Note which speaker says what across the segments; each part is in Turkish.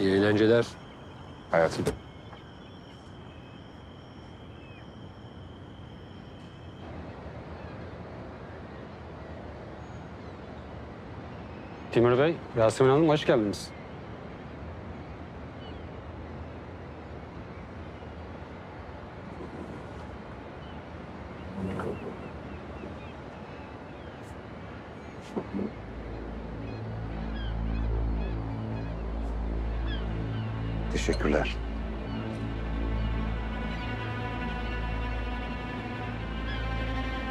Speaker 1: İyi eğlenceler.
Speaker 2: Hayatım.
Speaker 1: Timur Bey, Yasemin Hanım hoş geldiniz.
Speaker 2: Teşekkürler.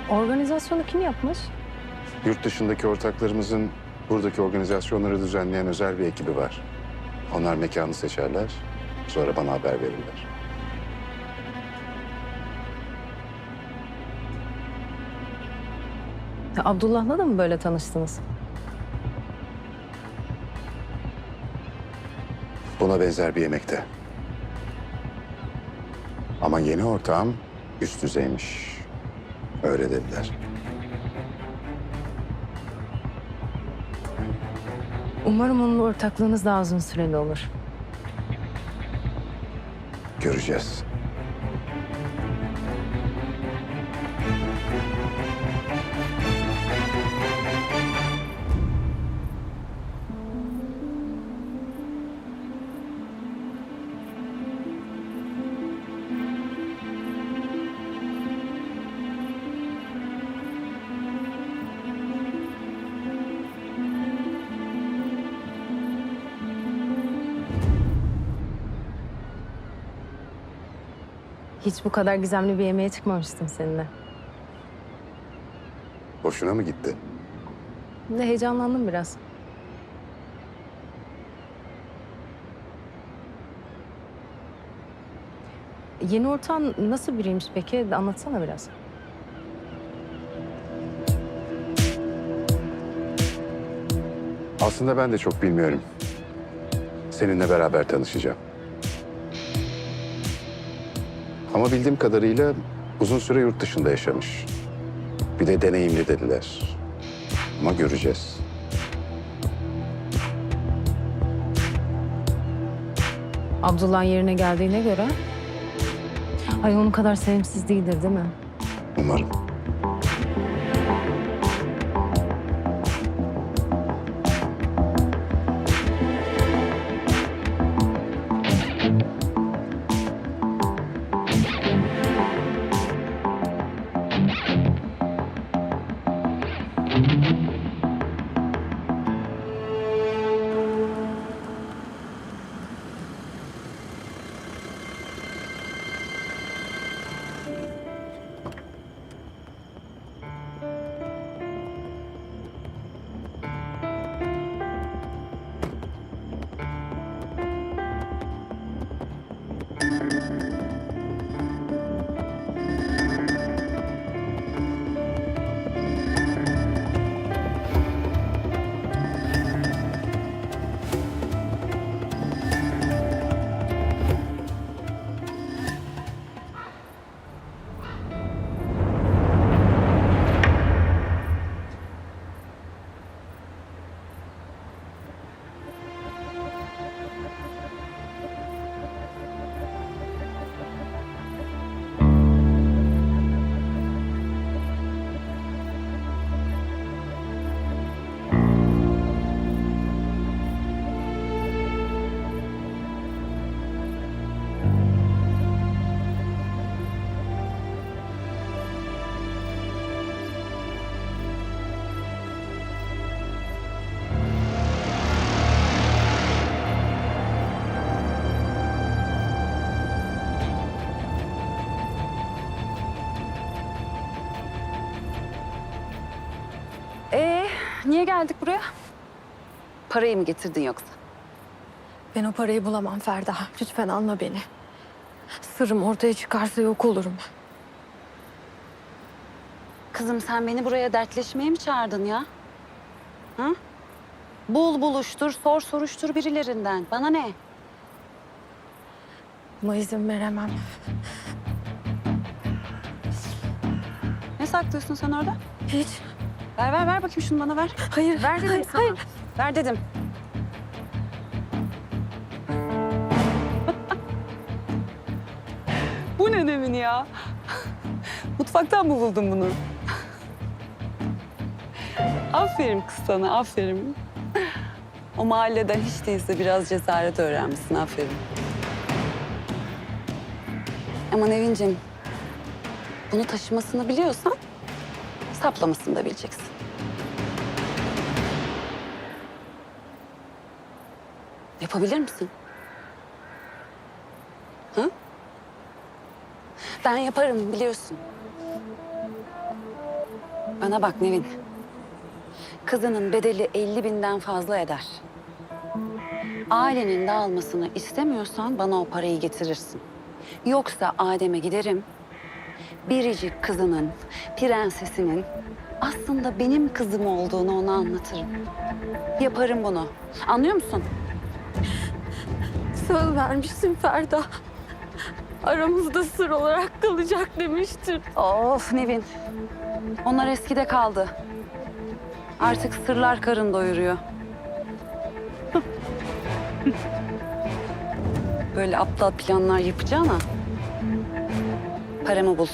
Speaker 3: Organizasyonu kim yapmış?
Speaker 2: Yurt dışındaki ortaklarımızın buradaki organizasyonları düzenleyen özel bir ekibi var. Onlar mekanı seçerler, sonra bana haber verirler.
Speaker 3: Ya Abdullah'la da mı böyle tanıştınız?
Speaker 2: Buna benzer bir yemekte. Ama yeni ortağım üst düzeymiş. Öyle dediler.
Speaker 3: Umarım onunla ortaklığınız daha uzun süreli olur.
Speaker 2: Göreceğiz.
Speaker 3: Hiç bu kadar gizemli bir yemeğe çıkmamıştım seninle.
Speaker 2: Boşuna mı gitti?
Speaker 3: De heyecanlandım biraz. Yeni ortağın nasıl biriymiş peki? Anlatsana biraz.
Speaker 2: Aslında ben de çok bilmiyorum. Seninle beraber tanışacağım. Ama bildiğim kadarıyla uzun süre yurt dışında yaşamış. Bir de deneyimli dediler. Ama göreceğiz.
Speaker 3: Abdullah yerine geldiğine göre... Ay onun kadar sevimsiz değildir değil mi?
Speaker 2: Umarım.
Speaker 4: Ee, niye geldik buraya? Parayı mı getirdin yoksa?
Speaker 5: Ben o parayı bulamam Ferda. Lütfen anla beni. Sırrım ortaya çıkarsa yok olurum.
Speaker 4: Kızım sen beni buraya dertleşmeye mi çağırdın ya? Hı? Bul buluştur, sor soruştur birilerinden. Bana ne?
Speaker 5: Buna izin veremem.
Speaker 4: Ne saklıyorsun sen orada?
Speaker 5: Hiç.
Speaker 4: Ver ver ver bakayım şunu bana ver.
Speaker 5: Hayır.
Speaker 4: Ver dedim
Speaker 5: hayır,
Speaker 4: sana.
Speaker 5: Hayır.
Speaker 4: Ver dedim. Bu ne demin ya? Mutfaktan mı buldun bunu? aferin kız sana, aferin. O mahalleden hiç değilse biraz cesaret öğrenmişsin, aferin. Aman Evincim, bunu taşımasını biliyorsan saplamasını da bileceksin. Yapabilir misin? Hı? Ben yaparım biliyorsun. Bana bak Nevin. Kızının bedeli 50 binden fazla eder. Ailenin dağılmasını istemiyorsan bana o parayı getirirsin. Yoksa Adem'e giderim. Biricik kızının, prensesinin aslında benim kızım olduğunu ona anlatırım. Yaparım bunu. Anlıyor musun?
Speaker 5: Söz vermişsin Ferda. Aramızda sır olarak kalacak demiştin.
Speaker 4: Of Nevin. Onlar eskide kaldı. Artık sırlar karın doyuruyor. Böyle aptal planlar yapacağına paramı bul.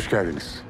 Speaker 2: Hoş geldiniz.